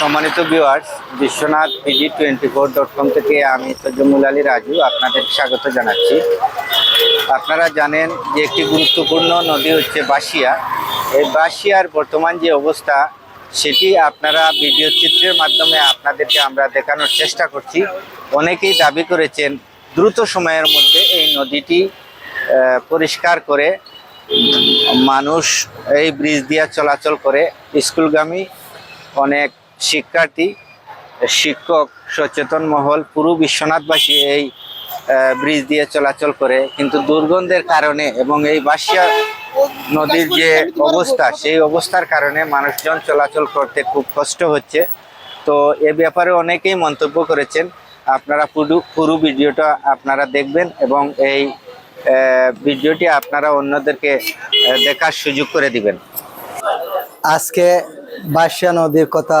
সম্মানিত viewers Biswanath PG twenty four dot com থেকে আমি তজমুল আলী রাজু আপনাদের স্বাগত জানাচ্ছি। আপনারা জানেন যে একটি গুরুত্বপূর্ণ নদী হচ্ছে বাসিয়া এই বাসিয়ার বর্তমান যে অবস্থা, সেটি আপনারা ভিডিও চিত্রের মাধ্যমে আপনাদেরকে আমরা দেখানোর চেষ্টা করছি। অনেকেই দাবি করেছেন দ্রুত সময়ের মধ্যে এই নদীটি পরিষ্কার করে মানুষ এই ব্রিজ দিয়ে চলাচল করে। স্কুলগামী অনেক শিক্ষার্থী, শিক্ষক সচেতন মহল, পুরো বিশ্বনাথবাসী এই ব্রিজ দিয়ে চলাচল করে। কিন্তু দুর্গন্ধের কারণে এবং এই বাসিয়া নদীর যে অবস্থা, সেই অবস্থার কারণে মানুষজন চলাচল করতে খুব কষ্ট হচ্ছে। তো এ ব্যাপারে অনেকেই মন্তব্য করেছেন। আপনারা পুরো পুরো ভিডিওটা আপনারা দেখবেন এবং এই ভিডিওটি আপনারা অন্যদেরকে দেখার সুযোগ করে দিবেন। আজকে বাসিয়া নদীর কথা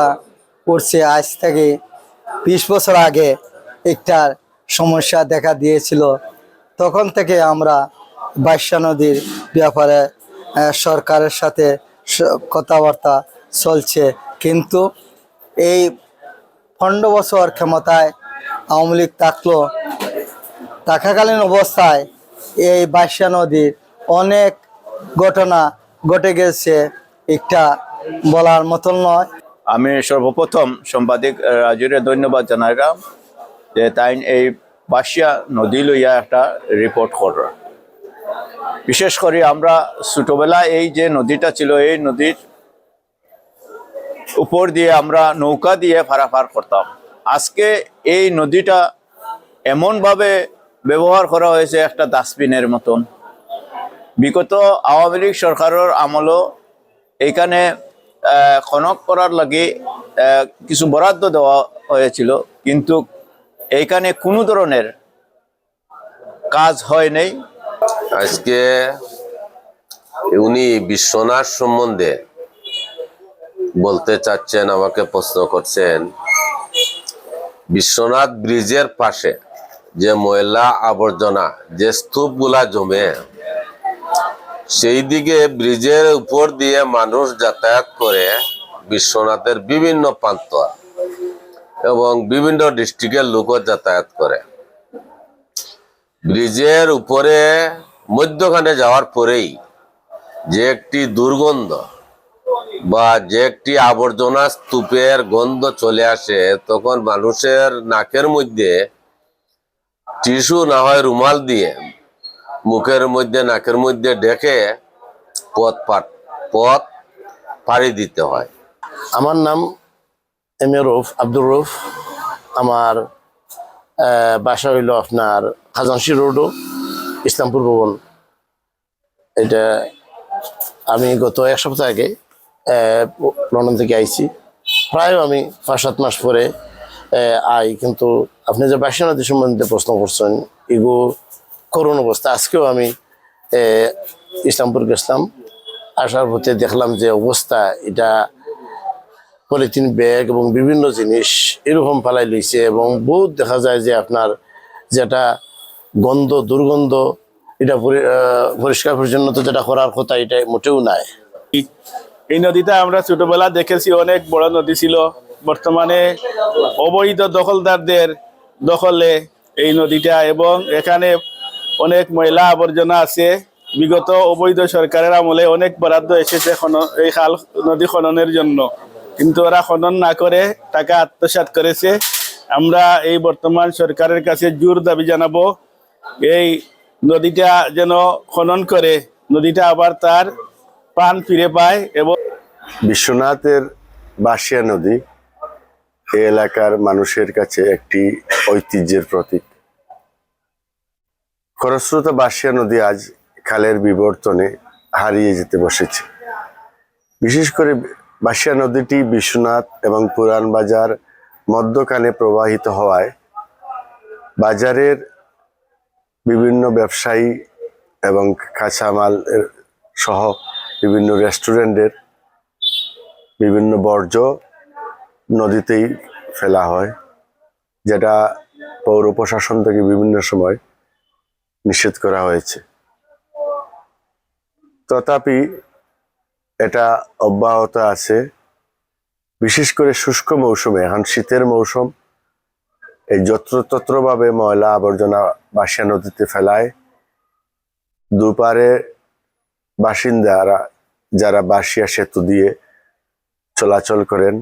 পড়ছে আজ থেকে বিশ বছর আগে একটা সমস্যা দেখা দিয়েছিল। তখন থেকে আমরা বাসিয়া নদীর ব্যাপারে সরকারের সাথে কথাবার্তা চলছে। কিন্তু এই পনেরো বছর ক্ষমতায় আওয়ামী লীগ থাকল, থাকাকালীন অবস্থায় এই বাসিয়া নদীর অনেক ঘটনা ঘটে গেছে। একটা বলার মতন নয়। আমি সর্বপ্রথম সাংবাদিক রাজুরে ধন্যবাদ জানাইলাম যে তাই এই বাসিয়া নদী লইয়া একটা রিপোর্ট করল। বিশেষ করে আমরা ছোটবেলা এই যে নদীটা ছিল, এই নদীর উপর দিয়ে আমরা নৌকা দিয়ে ফারাফার করতাম। আজকে এই নদীটা এমনভাবে ব্যবহার করা হয়েছে একটা ডাস্টবিনের মতন। বিগত আওয়ামী লীগ সরকারের আমলও এইখানে খনক করার লাগে কিছু বরাদ্দ দেওয়া হয়েছিল, কিন্তু এইখানে কোনো ধরনের কাজ হয় নাই। আজকে উনি বিশ্বনাথ সম্বন্ধে বলতে চাচ্ছেন, আমাকে প্রশ্ন করছেন, বিশ্বনাথ ব্রিজের পাশে যে ময়লা আবর্জনা, যে স্তূপগুলা জমে সেই দিকে ব্রিজের উপর দিয়ে মানুষ যাতায়াত করে বিশ্বনাথের বিভিন্ন প্রান্ত এবং বিভিন্ন ডিস্ট্রিক্টের লোকও যাতায়াত করে। ব্রিজের উপরে মধ্যখানে যাওয়ার পরেই যে একটি দুর্গন্ধ বা যে একটি আবর্জনা স্তূপের গন্ধ চলে আসে, তখন মানুষের নাকের মধ্যে টিস্যু না হয় রুমাল দিয়ে মুখের মধ্যে, নাকের মধ্যে ডেকে পথ পাট পথ পাড়ি দিতে হয়। আমার নাম এম এ রুফ, আব্দুর রুফ। আমার বাসা হইল আপনার খাজানসি রোডও, ইসলামপুর ভবন। এটা আমি গত এক সপ্তাহ আগে লন্ডন থেকে আইছি। প্রায় আমি পাঁচ, সাত মাস পরে আই। কিন্তু আপনি যে বাসী নদী সম্বন্ধে প্রশ্ন করছেন এগো করুণ অবস্থা। আজকেও আমি ইসলামপুর গেছিলাম। আসার পথে দেখলাম যে অবস্থা, এটা পলিথিন ব্যাগ এবং বিভিন্ন জিনিস এরকম ফালাই লইছে এবং বহুত দেখা যায় যে আপনার যেটা গন্ধ, দুর্গন্ধ, এটা পরিষ্কার পরিচ্ছন্নতা যেটা করার কথা, এটা মোটেও নাই। এই নদীটা আমরা ছোটবেলা দেখেছি, অনেক বড় নদী ছিল। বর্তমানে অবৈধ দখলদারদের দখলে এই নদীটা এবং এখানে অনেক ময়লা আবর্জনা আছে। বিগত অবৈধ সরকারের আমলে অনেক বরাদ্দ এসেছে এই খাল নদী খননের জন্য। কিন্তু ওরা খনন না করে টাকা আত্মসাৎ করেছে। আমরা এই বর্তমান সরকারের কাছে জোর দাবি জানাব, এই নদীটা যেন খনন করে, নদীটা আবার তার প্রাণ ফিরে পায় এবং বিশ্বনাথের বাসিয়া নদী, এই এলাকার মানুষের কাছে একটি ঐতিহ্যের প্রতীক। খরস্রোতা বাসিয়া নদী আজ খালের বিবর্তনে হারিয়ে যেতে বসেছে। বিশেষ করে বাসিয়া নদীটি বিশ্বনাথ এবং পুরান বাজার মধ্যখানে প্রবাহিত হওয়ায় বাজারের বিভিন্ন ব্যবসায়ী এবং কাঁচামাল সহ বিভিন্ন রেস্টুরেন্টের বিভিন্ন বর্জ্য নদীতেই ফেলা হয়, যেটা পৌর প্রশাসন থেকে বিভিন্ন সময় নিষেধ করা হয়েছে। তথাপি এটা অব্যাহত আছে। বিশেষ করে শুষ্ক মৌসুমে, এখন শীতের মৌসুম, এই যত্রতত্রভাবে ময়লা আবর্জনা বাসিয়া নদীতে ফেলায়। দুপারে বাসিন্দারা, যারা বাসিয়া সেতু দিয়ে চলাচল করেন,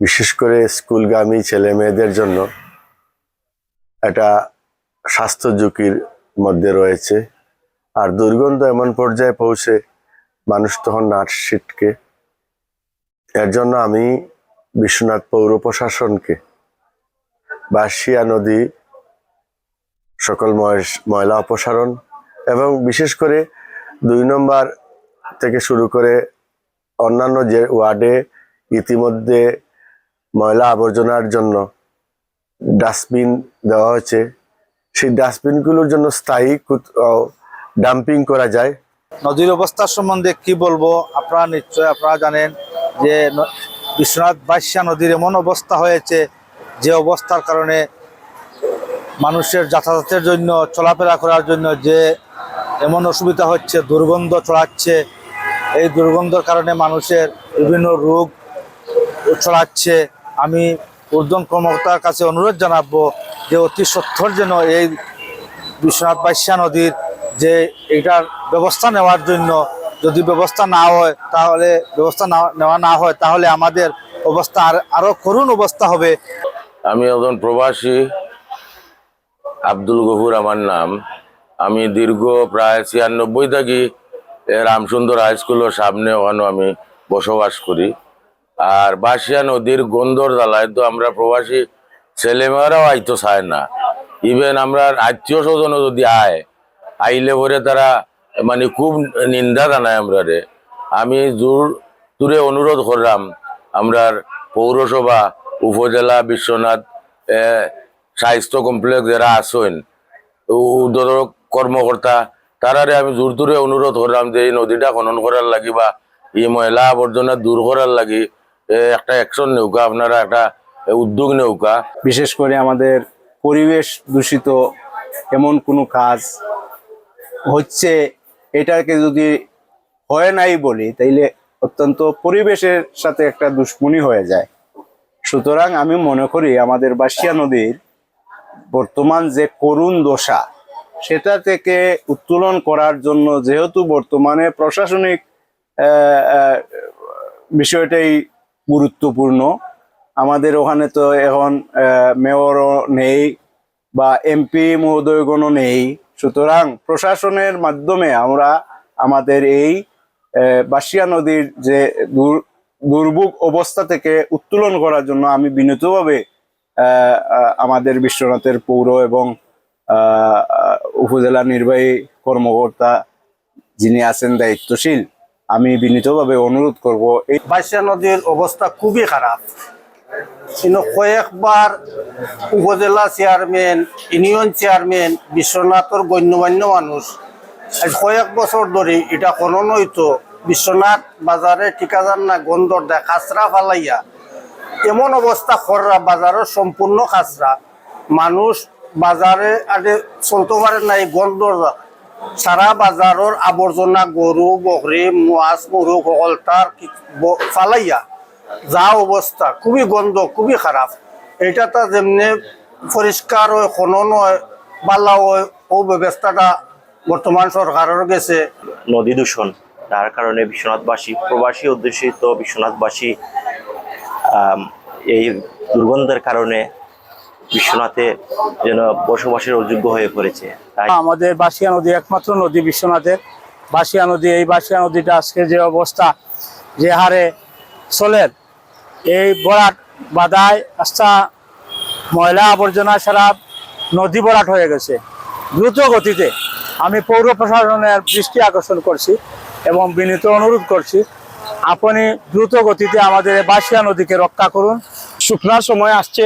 বিশেষ করে স্কুলগামী ছেলে মেয়েদের জন্য এটা স্বাস্থ্য ঝুঁকির মধ্যে রয়েছে। আর দুর্গন্ধ এমন পর্যায়ে পৌঁছে মানুষ তখন নাট ছিটকে এর জন্য আমি বিশ্বনাথ পৌর প্রশাসনকে বাসিয়া নদী সকল ময়- ময়লা অপসারণ এবং বিশেষ করে দুই নম্বর থেকে শুরু করে অন্যান্য যে ওয়ার্ডে ইতিমধ্যে ময়লা আবর্জনার জন্য ডাস্টবিন দেওয়া হয়েছে। সেই ডাস্টবিনগুলোর জন্য স্থায়ী ডাম্পিং করা যায়। নদীর অবস্থা সম্বন্ধে কি বলব? আপনারা নিশ্চয় আপনারা জানেন যে বিশ্বনাথ বাইশা নদীর এমন অবস্থা হয়েছে যে অবস্থার কারণে মানুষের যাতায়াতের জন্য, চলাফেরা করার জন্য যে এমন অসুবিধা হচ্ছে, দুর্গন্ধ ছড়াচ্ছে, এই দুর্গন্ধর কারণে মানুষের বিভিন্ন রোগ ছড়াচ্ছে। আমি ঊর্ধ্বন কর্মকর্তার কাছে অনুরোধ জানাব যে অতি সত্তর যেন এই বিশ্বনাথ বাইশা নদীর যে এটার ব্যবস্থা নেওয়ার জন্য যদি ব্যবস্থা না হয়, তাহলে ব্যবস্থা নেওয়া না হয়, তাহলে আমাদের অবস্থা আর আরও করুণ অবস্থা হবে। আমি একজন প্রবাসী, আব্দুল গফুর আমার নাম। আমি দীর্ঘ প্রায় ছিয়ানব্বই থাকি রামসুন্দর হাই স্কুলের সামনে ওখানে আমি বসবাস করি। আর বাসিয়া নদীর গন্ধর জ্বালায় তো আমরা প্রবাসী ছেলেমেয়েরাও আইতো চায় না। ইভেন আমরা আত্মীয় স্বজন যদি আয়, আইলে পরে তারা মানে খুব নিন্দা জানায় আমরা রে। আমি জোর দূরে অনুরোধ করলাম আমরার পৌরসভা, উপজেলা, বিশ্বনাথ স্বাস্থ্য কমপ্লেক্স যারা আসেন উদ্বোধক কর্মকর্তা তারারে আমি জোর দূরে অনুরোধ করলাম যে এই নদীটা খনন করার লাগি বা এই ময়লা আবর্জনা দূর করার লাগি একটা অ্যাকশন নেউকা আপনারা একটা উদ্যোগ নৌকা। বিশেষ করে আমাদের পরিবেশ দূষিত এমন কোনো কাজ হচ্ছে, এটাকে যদি হয় নাই বলি, তাইলে অত্যন্ত পরিবেশের সাথে একটা দুশ্মনী হয়ে যায়। সুতরাং আমি মনে করি আমাদের বাসিয়া নদীর বর্তমান যে করুণ দশা, সেটা থেকে উত্তোলন করার জন্য যেহেতু বর্তমানে প্রশাসনিক বিষয়টাই গুরুত্বপূর্ণ আমাদের ওখানে তো এখন মেয়রও নেই বা এমপি মহোদয়গণও নেই। সুতরাং প্রশাসনের মাধ্যমে আমরা আমাদের এই বাসিয়া নদীর যে দুর- দুর্ভোগ অবস্থা থেকে উত্তোলন করার জন্য আমি বিনীতভাবে আমাদের বিশ্বনাথের পৌর এবং উপজেলা নির্বাহী কর্মকর্তা যিনি আছেন দায়িত্বশীল, আমি বিনীতভাবে অনুরোধ করব, এই বাসিয়া নদীর অবস্থা খুবই খারাপ। কিন্তু কয়েকবার উপজেলা চেয়ারম্যান, ইউনিয়ন চেয়ারম্যান, বিশ্বনাথর গণ্যমান্য মানুষ। আজ কয়েক বছর ধরে এটা খনন হইতো বিশ্বনাথ বাজারে ঠিকাদার না গন্ধর দেয়, খাসরা ফালাইয়া। এমন অবস্থা খররা বাজারের সম্পূর্ণ খাসরা। মানুষ বাজারে আগে চলতে পারে না এই গন্ধর সারা বাজারের আবর্জনা গরু, বকরি মাছ গরু সকল ফালাইয়া। যা অবস্থা খুবই গন্ধ খুবই খারাপ। এটা তো যেমনি পরিষ্কার হয় খনন হয় বালা হয় ও ব্যবস্থাটা বর্তমান সরকারের গেছে। নদী দূষণ তার কারণে বিশ্বনাথবাসী প্রবাসী অধ্যুষিত বিশ্বনাথবাসী এই দুর্গন্ধের কারণে বিশ্বনাথে যেন বসবাসের অযোগ্য হয়ে পড়েছে। তাই আমাদের বাসিয়া নদী একমাত্র নদী বিশ্বনাথের। বাসিয়া নদী এই বাসিয়া নদীটা আজকে যে অবস্থা যে হারে চলের এই বরাট বাদায় রাস্তা ময়লা আবর্জনা সারা নদী বরাট হয়ে গেছে। দ্রুত গতিতে আমি পৌর প্রশাসনের দৃষ্টি আকর্ষণ করছি এবং বিনীত অনুরোধ করছি, আপনি দ্রুত গতিতে আমাদের বাসিয়া নদীকে রক্ষা করুন। শুকনার সময় আসছে।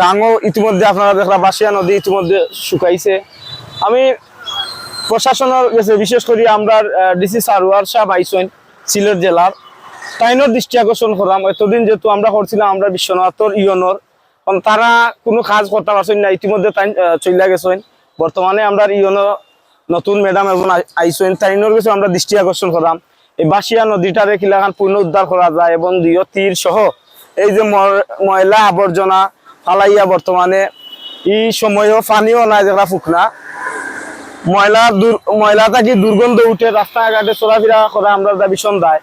গাঙও ইতিমধ্যে আপনারা দেখলাম বাসিয়া নদী ইতিমধ্যে শুকাইছে। আমি প্রশাসনের কাছে বিশেষ করে আমরা ডিসি সারোয়ার সাহেব আইসেন, সিলেট জেলার। তাইনের দৃষ্টি আকর্ষণ করলাম এতদিন যেহেতু আমরা করছিলাম আমরা বিশ্বনাথর, ইয়নর, কারণ তারা কোনো কাজ করতে পারছেন না, ইতিমধ্যে তাই চলে গেছেন। বর্তমানে আমরা ইয়ন, নতুন ম্যাডাম এবং আইসেন তাইনের কাছে আমরা দৃষ্টি আকর্ষণ করলাম এই বাসিয়া নদীটা দেখিলে এখন পূর্ণ উদ্ধার করা যায় এবং দিও তীর সহ এই যে ময়লা আবর্জনা ফালাইয়া বর্তমানে এই সময়ও পানিও নাই যেগুলা ফুকনা। ময়লা ময়লা থাকি দুর্গন্ধ উঠে রাস্তাঘাটে চলাফেরা করা আমরা ভীষণ দায়।